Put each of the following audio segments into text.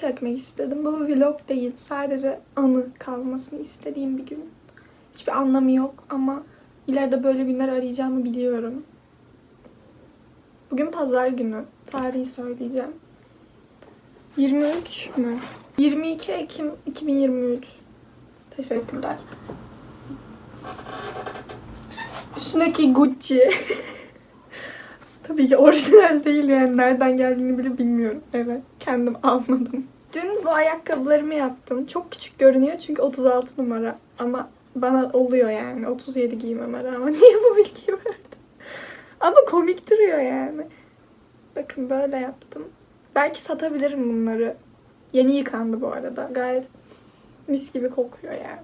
çekmek istedim. Bu vlog değil. Sadece anı kalmasını istediğim bir gün. Hiçbir anlamı yok ama ileride böyle günler arayacağımı biliyorum. Bugün pazar günü. Tarihi söyleyeceğim. 23 mü? 22 Ekim 2023. Teşekkürler. Üstündeki Gucci. Tabii ki orijinal değil yani nereden geldiğini bile bilmiyorum. Evet kendim almadım. Dün bu ayakkabılarımı yaptım. Çok küçük görünüyor çünkü 36 numara. Ama bana oluyor yani. 37 giymeme rağmen. Niye bu bilgiyi verdim? Ama komik duruyor yani. Bakın böyle yaptım. Belki satabilirim bunları. Yeni yıkandı bu arada. Gayet mis gibi kokuyor yani.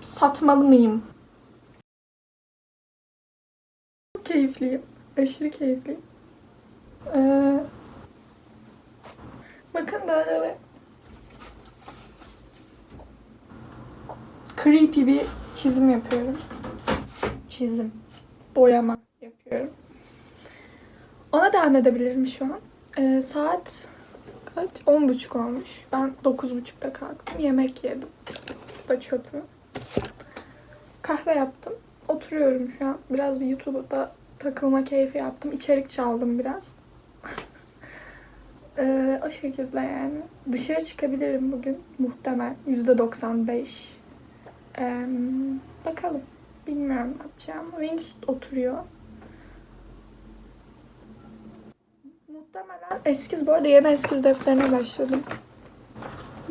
Satmalı mıyım? Keyifliyim. Aşırı keyifliyim. Ee, bakın böyle bir creepy bir çizim yapıyorum. Çizim. Boyama yapıyorum. Ona devam edebilirim şu an. Ee, saat kaç? 10.30 olmuş. Ben 9.30'da kalktım. Yemek yedim. Bu da çöpü. Kahve yaptım. Oturuyorum şu an. Biraz bir YouTube'da takılma keyfi yaptım. İçerik çaldım biraz. ee, o şekilde yani. Dışarı çıkabilirim bugün. Muhtemel. %95. Ee, bakalım. Bilmiyorum ne yapacağım. Venüs oturuyor. Muhtemelen eskiz. Bu arada yeni eskiz defterine başladım.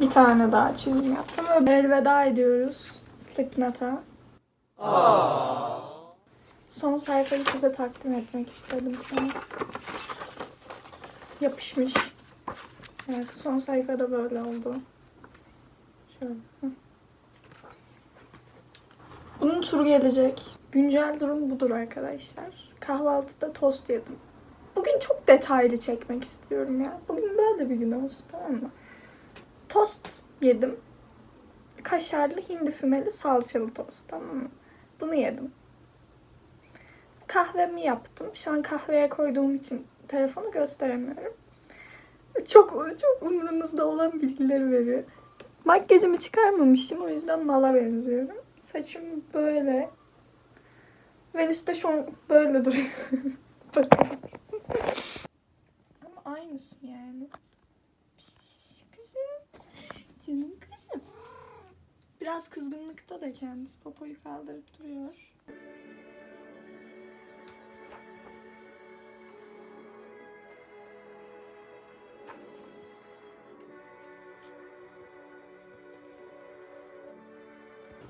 Bir tane daha çizim yaptım. Ve elveda ediyoruz. Slipknot'a. Son sayfayı size takdim etmek istedim şu an. Yapışmış. Evet son sayfada böyle oldu. Şöyle. Bunun turu gelecek. Güncel durum budur arkadaşlar. Kahvaltıda tost yedim. Bugün çok detaylı çekmek istiyorum ya. Bugün böyle bir gün olsun tamam mı? Tost yedim. Kaşarlı hindi fümeli salçalı tost tamam mı? Bunu yedim. Kahvemi yaptım. Şu an kahveye koyduğum için telefonu gösteremiyorum. Çok çok umurunuzda olan bilgileri veriyor. Makyajımı çıkarmamışım o yüzden mala benziyorum. Saçım böyle. Venüs de şu an böyle duruyor. Ama aynısı yani. Pis pis pis kızım. Canım kızım. Biraz kızgınlıkta da kendisi popoyu kaldırıp duruyor.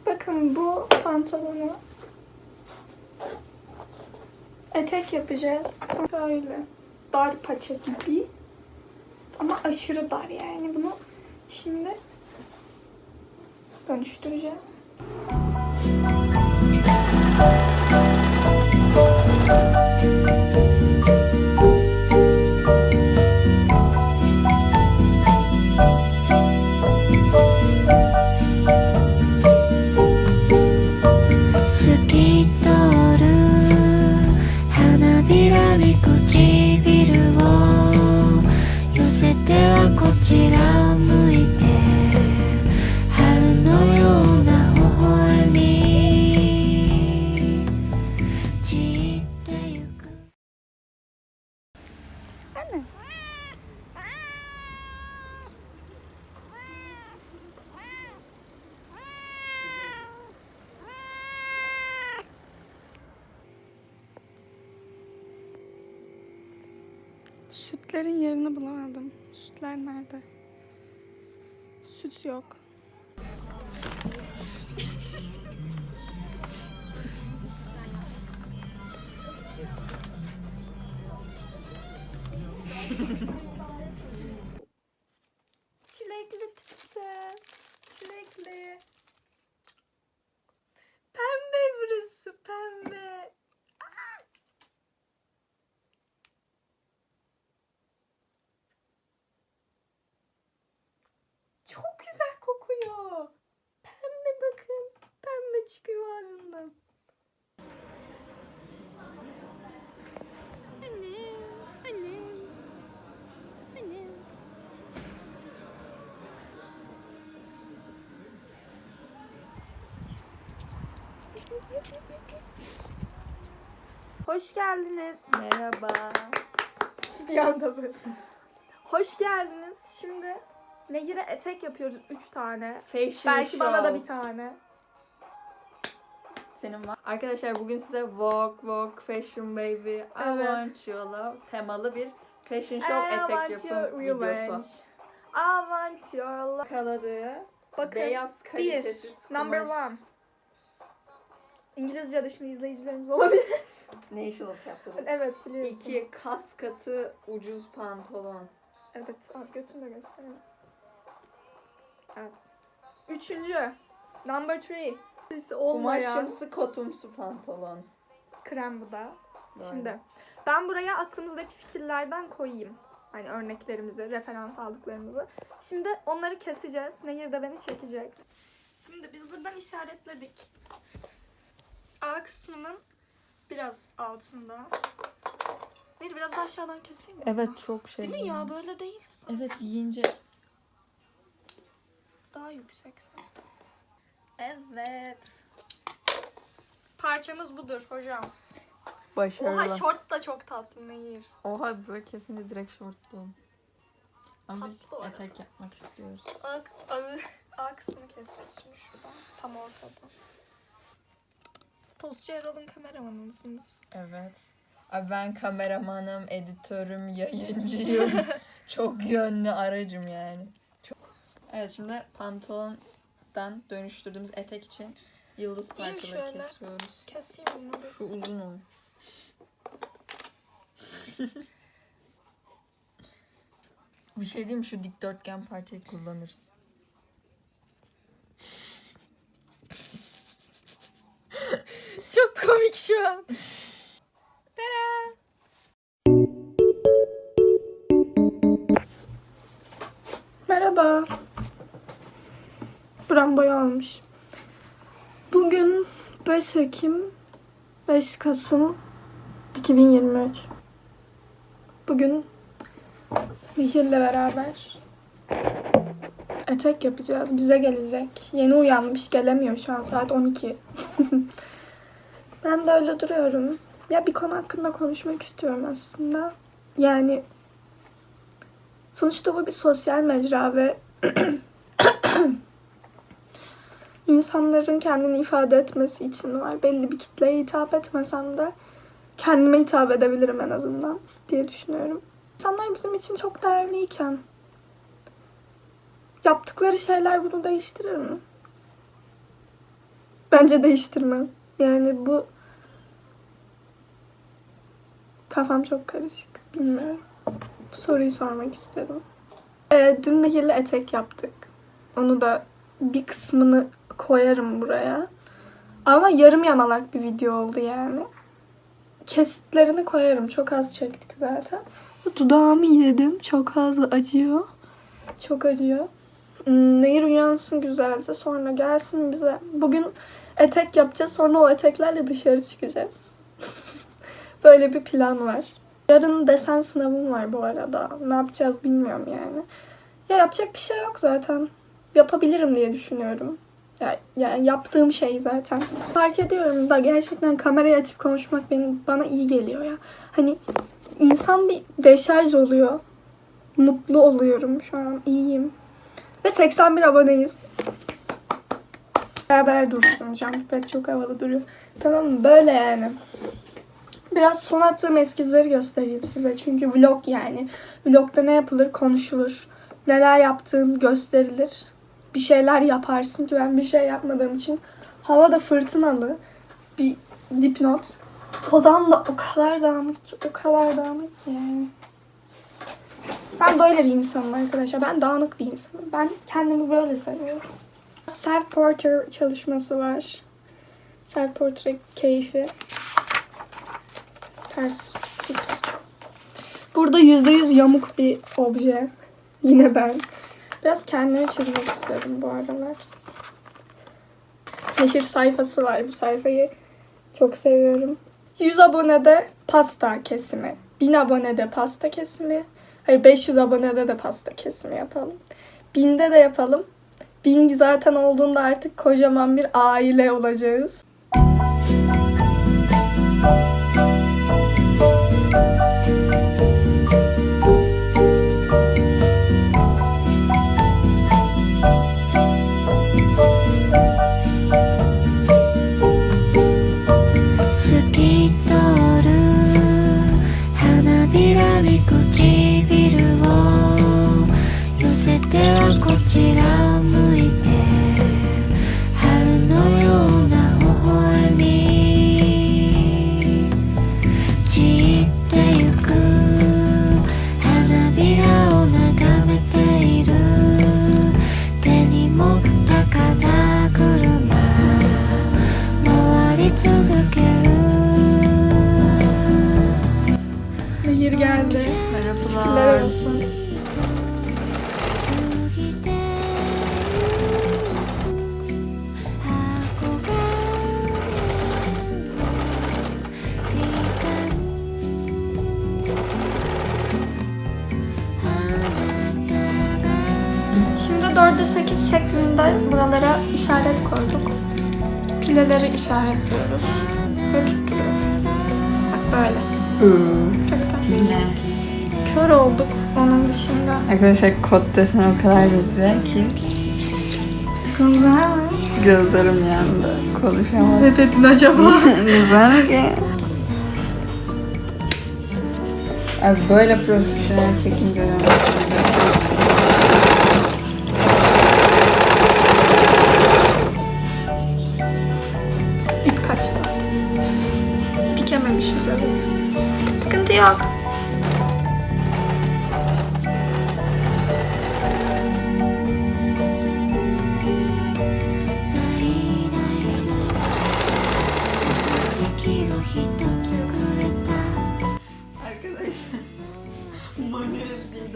Bakın bu pantolonu etek yapacağız. Böyle dar paça gibi. Ama aşırı dar yani. Bunu şimdi dönüştüreceğiz. Sütlerin yerini bulamadım. Sütler nerede? Süt yok. ağzımdan. Annem, annem, annem. Hoş geldiniz. Merhaba. Bir anda böyle. Hoş geldiniz. Şimdi Nehir'e etek yapıyoruz 3 tane. Fashion Belki show. bana da bir tane. Senin var. Arkadaşlar bugün size Vogue, Vogue, Fashion Baby, I Evet. Want You Love temalı bir fashion show I etek yapım videosu. I want your love. Kaladığı Bakın. beyaz Bir. kalitesiz Number kumaş. one. İngilizce de şimdi izleyicilerimiz olabilir. National yaptınız. evet biliyorsun. İki kas katı ucuz pantolon. Evet. Abi götünü de gösterelim. Evet. Üçüncü. Number three. Sesi olmayan Kumaşımsı kotumsu pantolon. krem bu da. Böyle. Şimdi ben buraya aklımızdaki fikirlerden koyayım. Hani örneklerimizi, referans aldıklarımızı. Şimdi onları keseceğiz. Nehir de beni çekecek. Şimdi biz buradan işaretledik. A kısmının biraz altında. Nehir biraz daha aşağıdan keseyim mi? Evet çok şey. Değil mi ya? Böyle değil. sanki. Evet yiyince Daha yüksek. Evet. Parçamız budur hocam. başarılı. Oha şort da çok tatlı Nehir. Oha böyle kesinlikle direkt değil. Ama biz Tatlı bu arada. etek yapmak istiyoruz. A, A, A kısmını keseceğiz şimdi şuradan. Tam ortada. Tostçu Erol'un kameramanı mısınız? Evet. Abi ben kameramanım, editörüm, yayıncıyım. Çok yönlü aracım yani. Çok... Evet şimdi pantolondan dönüştürdüğümüz etek için yıldız parçaları şöyle. kesiyoruz. Keseyim bunu. Şu uzun o. Bir şey diyeyim mi? Şu dikdörtgen parçayı kullanırız. Çok komik şu an. Buram boyu almış. Bugün 5 Ekim 5 Kasım 2023. Bugün Nehir'le beraber etek yapacağız. Bize gelecek. Yeni uyanmış gelemiyor şu an saat 12. Ben de öyle duruyorum. Ya bir konu hakkında konuşmak istiyorum aslında. Yani sonuçta bu bir sosyal mecra ve insanların kendini ifade etmesi için var. Belli bir kitleye hitap etmesem de kendime hitap edebilirim en azından diye düşünüyorum. İnsanlar bizim için çok değerliyken yaptıkları şeyler bunu değiştirir mi? Bence değiştirmez. Yani bu kafam çok karışık. Bilmiyorum. Bu soruyu sormak istedim. Ee, dün Nehir'le etek yaptık. Onu da bir kısmını koyarım buraya. Ama yarım yamalak bir video oldu yani. Kesitlerini koyarım. Çok az çektik zaten. Dudağımı yedim. Çok az acıyor. Çok acıyor. Hmm, Nehir uyansın güzelce. Sonra gelsin bize. Bugün etek yapacağız. Sonra o eteklerle dışarı çıkacağız. Böyle bir plan var. Yarın desen sınavım var bu arada. Ne yapacağız bilmiyorum yani. Ya yapacak bir şey yok zaten. Yapabilirim diye düşünüyorum. Ya, yani yaptığım şey zaten. Fark ediyorum da gerçekten kamerayı açıp konuşmak benim bana iyi geliyor ya. Hani insan bir deşarj oluyor. Mutlu oluyorum şu an. iyiyim. Ve 81 aboneyiz. Beraber dursun. Jumpback çok havalı duruyor. Tamam? Böyle yani. Biraz son attığım eskizleri göstereyim size. Çünkü vlog yani. Vlogda ne yapılır? Konuşulur. Neler yaptığın gösterilir. Bir şeyler yaparsın ki ben bir şey yapmadığım için hava da fırtınalı. Bir dipnot. Odam da o kadar dağınık ki, o kadar dağınık ki yani. Ben böyle bir insanım arkadaşlar. Ben dağınık bir insanım. Ben kendimi böyle seviyorum. Self portrait çalışması var. Self portrait keyfi. Ters. Burada yüzde yüz yamuk bir obje. Yine ben. Biraz kendimi çizmek istedim bu aralar. Nehir sayfası var. Bu sayfayı çok seviyorum. 100 abonede pasta kesimi. 1000 abonede pasta kesimi. Hayır 500 abonede de pasta kesimi yapalım. 1000'de de yapalım. 1000 zaten olduğunda artık kocaman bir aile olacağız. に唇を寄せてはこちらを向いて春のような微笑み。散ってゆく花びらを眺めている。手に持った風車。回り続け olsun. Şimdi 4'e 8 şeklinde buralara işaret koyduk. Pileleri işaretliyoruz ve tutturuyoruz. Bak böyle. Hmm. Çok tatlı. Kör olduk onun dışında. Arkadaşlar kod desen o kadar güzel ki Güzel. gözlerim yandı. Konuşamadım. Ne dedin acaba? güzel ki. Abi böyle profesyonel çekim göremezsin. İp kaçtı. Dikememişiz evet. Sıkıntı yok.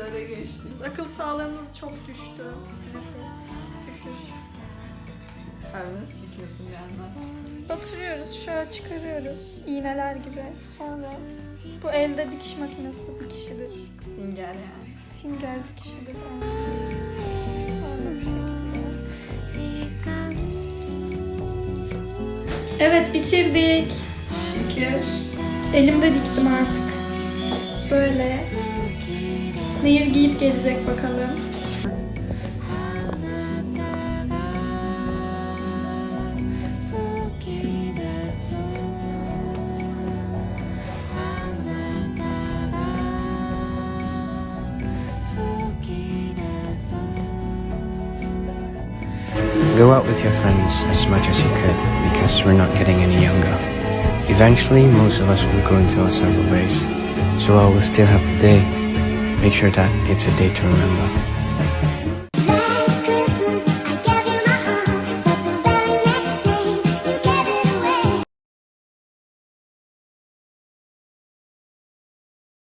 Manuel dildara geçti. Akıl sağlığımız çok düştü. Sıkıntı. Düşüş. Abi nasıl dikiyorsun bir anlat. Batırıyoruz, şöyle çıkarıyoruz. İğneler gibi. Sonra bu elde dikiş makinesi dikişidir. Singer yani. Singer dikişidir. Sonra bu şekilde. Evet bitirdik. Şükür. Elimde diktim artık. Böyle. Nehir giyip gelecek bakalım. Go out with your friends as much as you could because we're not getting any younger. Eventually, most of us will go into our several ways. So while we still have today, make sure that it's a day to remember.